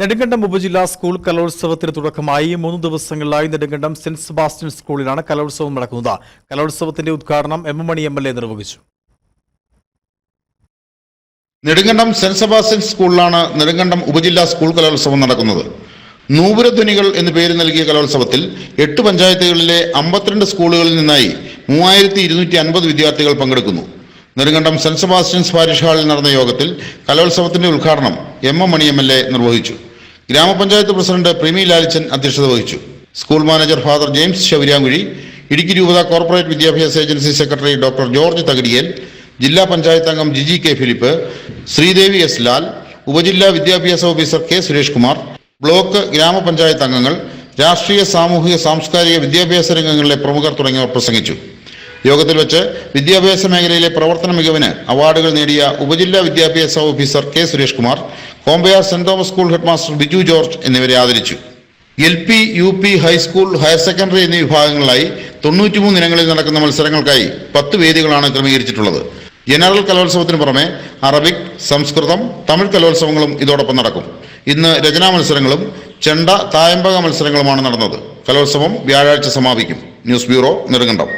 നെടുങ്കണ്ടം ഉപജില്ലാ സ്കൂൾ കലോത്സവത്തിന് തുടക്കമായി മൂന്ന് ദിവസങ്ങളിലായി നെടുങ്കണ്ടം സെന്റ് സെബാസ്റ്റ്യൻ സ്കൂളിലാണ് കലോത്സവം നടക്കുന്നത്. കലോത്സവത്തിന്റെ ഉദ്ഘാടനം M M Mani M L A നിർവഹിച്ചു. നെടുങ്കണ്ടം സെന്റ് സെബാസ്റ്റ്യൻ സ്കൂളിലാണ് നെടുങ്കണ്ടം ഉപജില്ലാ സ്കൂൾ കലോത്സവം നടക്കുന്നത്. നൂപുരധ്വനികൾ എന്ന് പേര് നൽകിയ കലോത്സവത്തിൽ എട്ട് പഞ്ചായത്തുകളിലെ അമ്പത്തിരണ്ട് സ്കൂളുകളിൽ നിന്നായി മൂവായിരത്തി വിദ്യാർത്ഥികൾ പങ്കെടുക്കുന്നു. നെടുങ്കണ്ടം സെന്റ് സെബാസ്റ്റ്യൻസ് പാരിഷ് ഹാളിൽ നടന്ന യോഗത്തിൽ കലോത്സവത്തിന്റെ ഉദ്ഘാടനം M M Mani M L A നിർവഹിച്ചു. ഗ്രാമപഞ്ചായത്ത് പ്രസിഡന്റ് പ്രിമി ലാലിച്ചൻ അധ്യക്ഷത വഹിച്ചു. School manager father James Shauryamkuzhi Idukki രൂപത കോർപ്പറേറ്റ് വിദ്യാഭ്യാസ agency secretary doctor George Thakadiyel ജില്ലാ പഞ്ചായത്ത് അംഗം Jiji K Philip Sreedevi S Lal ഉപജില്ലാ വിദ്യാഭ്യാസ officer K Suresh Kumar block ഗ്രാമപഞ്ചായത്ത് അംഗങ്ങൾ രാഷ്ട്രീയ സാമൂഹിക സാംസ്കാരിക വിദ്യാഭ്യാസ രംഗങ്ങളിലെ പ്രമുഖർ തുടങ്ങിയവർ പ്രസംഗിച്ചു. യോഗത്തിൽ വെച്ച് വിദ്യാഭ്യാസ മേഖലയിലെ പ്രവർത്തന മികവിന് അവാർഡുകൾ നേടിയ ഉപജില്ലാ വിദ്യാഭ്യാസ officer K Suresh Kumar Kombayar Saint Thomas school headmaster Biju George എന്നിവരെ ആദരിച്ചു. L P U P high school higher secondary എന്നീ വിഭാഗങ്ങളിലായി തൊണ്ണൂറ്റിമൂന്ന് ഇനങ്ങളിൽ നടക്കുന്ന മത്സരങ്ങൾക്കായി പത്ത് വേദികളാണ് ക്രമീകരിച്ചിട്ടുള്ളത്. ജനറൽ കലോത്സവത്തിന് പുറമെ അറബിക് സംസ്കൃതം തമിഴ് കലോത്സവങ്ങളും ഇതോടൊപ്പം നടക്കും. ഇന്ന് രചനാ മത്സരങ്ങളും ചെണ്ട തായമ്പക മത്സരങ്ങളുമാണ് നടന്നത്. കലോത്സവം വ്യാഴാഴ്ച സമാപിക്കും. News bureau Nedumkandam.